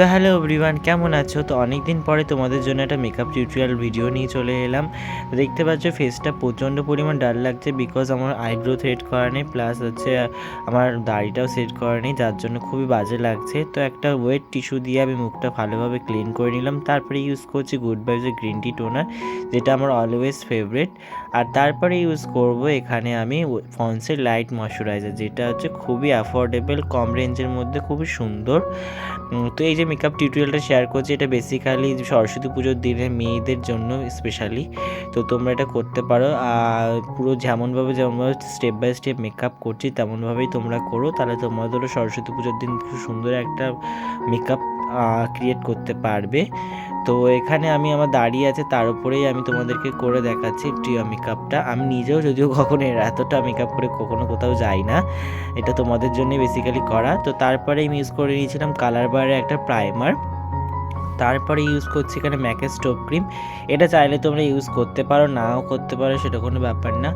So hello everyone কেমন আছো? তো অনেক দিন পরে তোমাদের জন্য একটা মেকআপ টিউটোরিয়াল ভিডিও নিয়ে চলে এলাম। দেখতে পাচ্ছ ফেসটা প্রচণ্ড পরিমাণ ডাল লাগছে বিকজ আমার আইব্রো থ্রেড করা নেই প্লাস হচ্ছে আমার দাড়িটাও সেট করা নেই, যার জন্য খুবই বাজে লাগছে। তো একটা ওয়েট টিস্যু দিয়ে আমি মুখটা ভালোভাবে ক্লিন করে নিলাম। তারপরে ইউজ করছি গুড ভাইবসের গ্রিন টি টোনার যেটা আমার অলওয়েজ ফেভারিট আর তারপরে ইউজ করব এখানে আমি ফন্সের লাইট ময়শ্চারাইজার যেটা হচ্ছে খুবই অ্যাফোর্ডেবল কম রেঞ্জের মধ্যে, খুবই সুন্দর। তো এই যে মেকআপ টিউটোরিয়ালটা শেয়ার করছি। এটা বেসিক্যালি সরস্বতী পুজোর দিনে মেয়েদের জন্য স্পেশালি তো তোমরা এটা করতে পারো। আর পুরো যেমনভাবে যেমনভাবে স্টেপ বাই স্টেপ মেকআপ করছি, তেমনভাবেই তোমরা করো। তাহলে তোমাদেরও সরস্বতী পুজোর দিন খুব সুন্দর একটা মেকআপ ক্রিয়েট করতে পারবে। তো এখানে আমি আমার দাঁড়িয়ে আছে, তার উপরেই আমি তোমাদেরকে করে দেখাচ্ছি প্রিয় মেকআপটা। আমি নিজেও যদিও কখনো এতটা মেকআপ করে কখনো কোথাও যাই না, এটা তোমাদের জন্যই বেসিক্যালি করা। তো তারপরে আমি ইউজ করে নিয়েছিলাম কালার বারে একটা প্রাইমার তারপরে ইউজ করছি এখানে ম্যাকের স্টোভ ক্রিম এটা চাইলে তোমরা ইউজ করতে পারো, নাও করতে পারো, সেটা কোনো ব্যাপার না।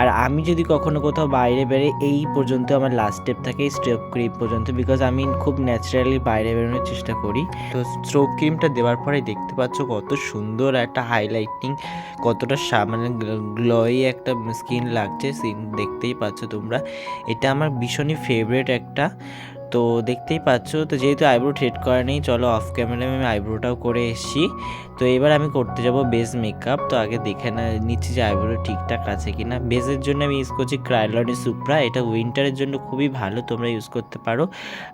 আর আমি যদি কখনো কোথাও বাইরে বেরে এই পর্যন্ত আমার লাস্ট স্টেপ থাকে এই স্টোভ ক্রিম পর্যন্ত বিকজ আমি খুব ন্যাচারালি বাইরে বেরোনোর চেষ্টা করি। তো স্টোভ ক্রিমটা দেওয়ার পরে দেখতে পাচ্ছ কত সুন্দর একটা হাইলাইটিং কতটা মানে গ্লোই একটা স্কিন লাগছে দেখতেই পাচ্ছ তোমরা। এটা আমার ভীষণই ফেভারিট একটা তো দেখতেই পাচ্ছ, তো যেহেতু আইব্রো থ্রেড করা নেই, চলো অফ ক্যামেরায় আমি আইব্রোটাও করে এসেছি। তো এবার আমি করতে যাব বেস মেকআপ তো আগে দেখে না, নিচ্ছি যে আইব্রো ঠিকঠাক আছে কি না বেসের জন্য আমি ইউজ করছি ক্রাইলনি সুপ্রা এটা উইন্টারের জন্য খুবই ভালো, তোমরা ইউজ করতে পারো।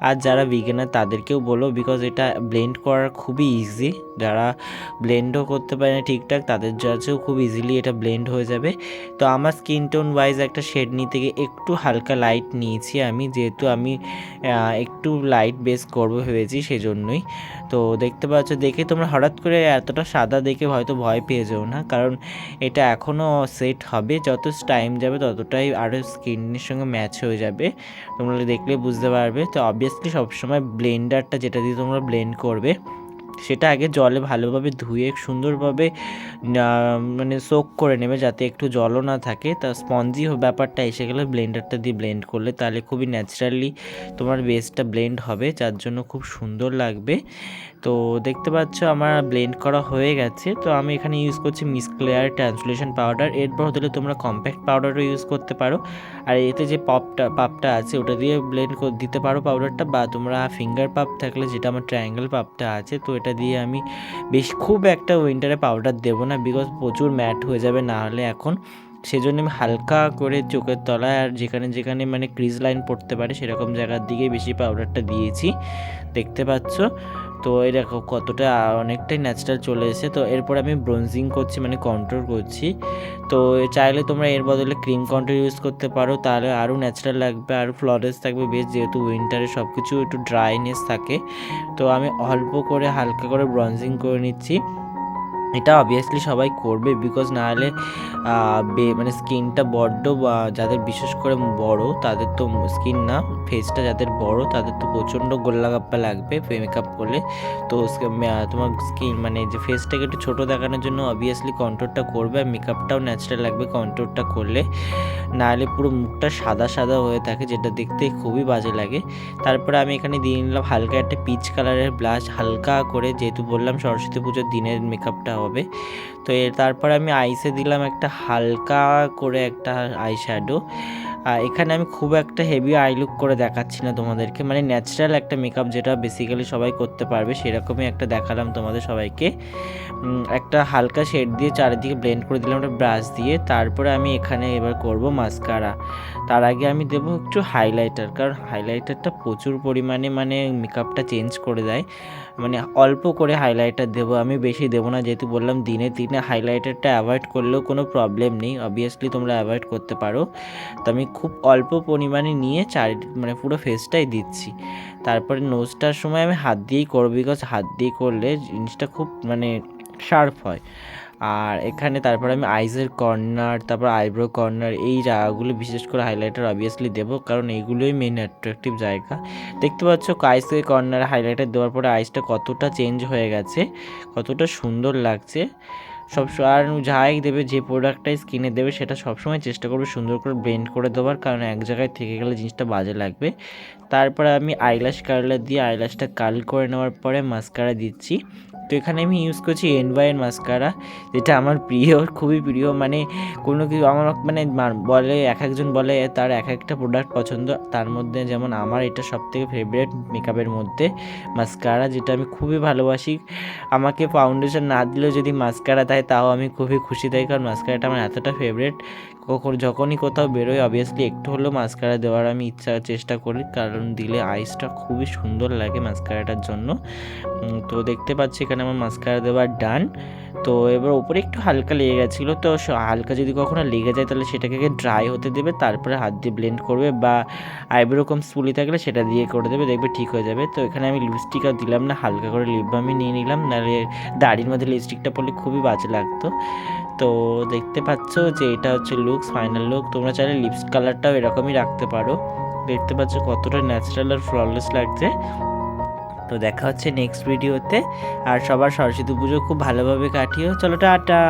আর যারা বিগিনার তাদেরকেও বলো বিকজ এটা ব্লেন্ড করার খুবই ইজি যারা ব্লেন্ডও করতে পারে না ঠিকঠাক, তাদের কাছেও খুব ইজিলি এটা ব্লেন্ড হয়ে যাবে। তো আমার স্কিন টোন ওয়াইজ একটা শেড নিতে গিয়ে একটু হালকা লাইট নিয়েছি আমি, যেহেতু আমি একটু লাইট বেস করব ভেবেছি সেজন্যই। তো দেখতে পাচ্ছ, দেখে তোমরা হঠাৎ করে এতটা সাদা দেখে হয়তো ভয় পেয়ে যাও না। কারণ এটা এখনও সেট হবে, যত টাইম যাবে ততটাই আরও স্কিনের সঙ্গে ম্যাচ হয়ে যাবে। তোমরা দেখলে বুঝতে পারবে। তো অবভিয়াসলি সবসময় ব্লেন্ডারটা যেটা দিয়ে তোমরা ব্লেন্ড করবে সেটা আগে জলে ভালোভাবে ধুয়ে সুন্দরভাবে মানে সোক করে নেবে যাতে একটু জলও না থাকে। তা স্পঞ্জি ব্যাপারটা এসে গেলে ব্লেন্ডারটা দিয়ে ব্লেন্ড করলে তাহলে খুবই ন্যাচারালি তোমার বেসটা ব্লেন্ড হবে, যার জন্য খুব সুন্দর লাগবে। তো দেখতে পাচ্ছ আমার ব্লেন্ড করা হয়ে গেছে। তো আমি এখানে ইউজ করছি মিস ক্লেয়ার ট্রান্সলেশন পাউডার এরপর হলে তোমরা কম্প্যাক্ট পাউডারও ইউজ করতে পারো। আর এতে যে পপটা পাপটা আছে, ওটা দিয়ে ব্লেন্ড দিতে পারো পাউডারটা বা তোমরা ফিঙ্গার পাপ থাকলে যেটা আমার ট্রায়াঙ্গেল পাপটা আছে, তো এটা দিয়ে আমি বেশ খুব একটা উইন্টারে পাউডার দেবো না বিকজ প্রচুর ম্যাট হয়ে যাবে না হলে এখন। সেজন্য আমি হালকা করে চোখের তলায় আর যেখানে যেখানে মানে ক্রিজ লাইন পড়তে পারে, সেরকম জায়গার দিকে বেশি পাউডারটা দিয়েছি। দেখতে পাচ্ছ? তো এই দেখো কতটা অনেকটাই ন্যাচারাল চলে এসেছে। তো এরপর আমি ব্রোঞ্জিং করছি মানে কন্ট্রোল করছি। তো চাইলে তোমরা এর বদলে ক্রিম কন্ট্রোল ইউজ করতে পারো, তাহলে আরও ন্যাচারাল লাগবে, আরও ফ্লরেস থাকবে। বেশ, যেহেতু উইন্টারে সব কিছু একটু ড্রাইনেস থাকে। তো আমি অল্প করে হালকা করে ব্রঞ্জিং করে নিচ্ছি। এটা অবভিয়াসলি সবাই করবে বিকজ না হলে মানে স্কিনটা বড্ড, বা, যাদের বিশেষ করে বড়, তাদের তো স্কিন না ফেসটা যাদের বড়, তাদের তো প্রচণ্ড গোল্লাগাপ্পা লাগবে মেকআপ করলে। তো তোমার স্কিন মানে যে ফেসটাকে একটু ছোটো দেখানোর জন্য অবভিয়াসলি কন্ট্রোলটা করবে, আর মেকআপটাও ন্যাচারাল লাগবে কন্ট্রোলটা করলে। নাহলে পুরো মুখটা সাদা সাদা হয়ে থাকে, যেটা দেখতে খুবই বাজে লাগে। তারপরে আমি এখানে দিয়ে নিলাম হালকা একটা পিচ কালারের ব্লাশ হালকা করে যেহেতু বললাম সরস্বতী পুজোর দিনের মেকআপটা হবে। তো এর তারপরে আমি আইসে দিলাম একটা হালকা করে একটা আই শ্যাডো এখানে আমি খুব একটা হেভি আই লুক করে দেখাচ্ছি না তোমাদেরকে। মানে ন্যাচারাল একটা মেকআপ যেটা বেসিক্যালি সবাই করতে পারবে, সেরকমই একটা দেখালাম তোমাদের সবাইকে। একটা হালকা শেড দিয়ে চারিদিকে ব্লেন্ড করে দিলাম একটা ব্রাশ দিয়ে। তারপরে আমি এখানে এবার করব মাস্কারা তার আগে আমি দেবো একটু হাইলাইটার কারণ হাইলাইটারটা প্রচুর পরিমাণে মানে মেকআপটা চেঞ্জ করে দেয়। মানে অল্প করে হাইলাইটার দেবো, আমি বেশি দেবো না যেহেতু বললাম, দিনে দিনে হাইলাইটারটা অ্যাভয়েড করলেও কোনো প্রবলেম নেই। অবভিয়াসলি তোমরা অ্যাভয়েড করতে পারো। তো আমি খুব অল্প পরিমাণে নিয়ে চারি মানে পুরো ফেসটাই দিচ্ছি। তারপরে নোজটার সময় আমি হাত দিয়েই করব বিকজ হাত দিয়ে করলে জিনিসটা খুব মানে শার্প হয়। আর এখানে তারপর আমি আইসের কর্নার তারপর আইব্রো কর্নার এই জায়গাগুলো বিশেষ করে হাইলাইটার অবভিয়াসলি দেবো, কারণ এইগুলোই মেন অ্যাট্রাকটিভ জায়গা। দেখতে পাচ্ছ আইসের কর্নার হাইলাইটার দেওয়ার পরে আইসটা কতটা চেঞ্জ হয়ে গেছে, কতটা সুন্দর লাগছে। সব আর যাই দেবে, যে প্রোডাক্টটাই স্কিনে দেবে, সেটা সবসময় চেষ্টা করবে সুন্দর করে ব্লেন্ড করে দেওয়ার, কারণ এক জায়গায় থেকে গেলে জিনিসটা বাজে লাগবে। তারপরে আমি আইল্যাশ কালার দিয়ে আইল্যাশটা কাল করে নেওয়ার পরে মাস্কারা দিচ্ছি। তো এখানে আমি ইউজ করছি এনভাইয়ের মাস্কারা যেটা আমার প্রিয়, খুবই প্রিয়। মানে কোনো কিছু আমার মানে বলে, এক একজন বলে তার এক একটা প্রোডাক্ট পছন্দ। তার মধ্যে যেমন আমার এটা সবথেকে ফেভারিট মেকআপের মধ্যে মাস্কারা যেটা আমি খুবই ভালোবাসি। আমাকে ফাউন্ডেশন না দিলেও যদি মাস্কারা দেয়, তাও আমি খুবই খুশি থাকি। কারণ মাস্কারাটা আমার এতটা ফেভারিট কখন, যখনই কোথাও বেরোয় অবভিয়াসলি একটু হলেও মাস্কারা দেওয়ার আমি ইচ্ছা, চেষ্টা করি। কারণ দিলে আইসটা খুবই সুন্দর লাগে মাস্কারাটার জন্য। তো দেখতে পাচ্ছি এখানে আমার মাস্কারা দেওয়ার ডান তো এবার ওপরে একটু হালকা লেগে গেছিল, তো হালকা যদি কখনো লেগে যায় তাহলে সেটাকে ড্রাই হতে দেবে, তারপরে হাত দিয়ে ব্লেন্ড করবে বা আইব্রো কম স্পুলি থাকলে সেটা দিয়ে করে দেবে, দেখবে ঠিক হয়ে যাবে। তো এখানে আমি লিপস্টিক আর দিলাম না, হালকা করে লিপ বামই নিয়ে নিলাম, নাহলে দাড়ির মধ্যে লিপস্টিকটা পরলে খুবই বাজে লাগতো। তো দেখতে পাচ্ছ যে এটা হচ্ছে লুকস ফাইনাল লুক তোমরা চাইলে লিপস কালারটাও এরকমই রাখতে পারো। দেখতে পাচ্ছ কতটা ন্যাচারাল আর ফ্ললেস লাগছে। তো দেখা হচ্ছে নেক্সট ভিডিওতে আর সবার সরস্বতী পুজো খুব ভালোভাবে কাটিও। চলো টাটা।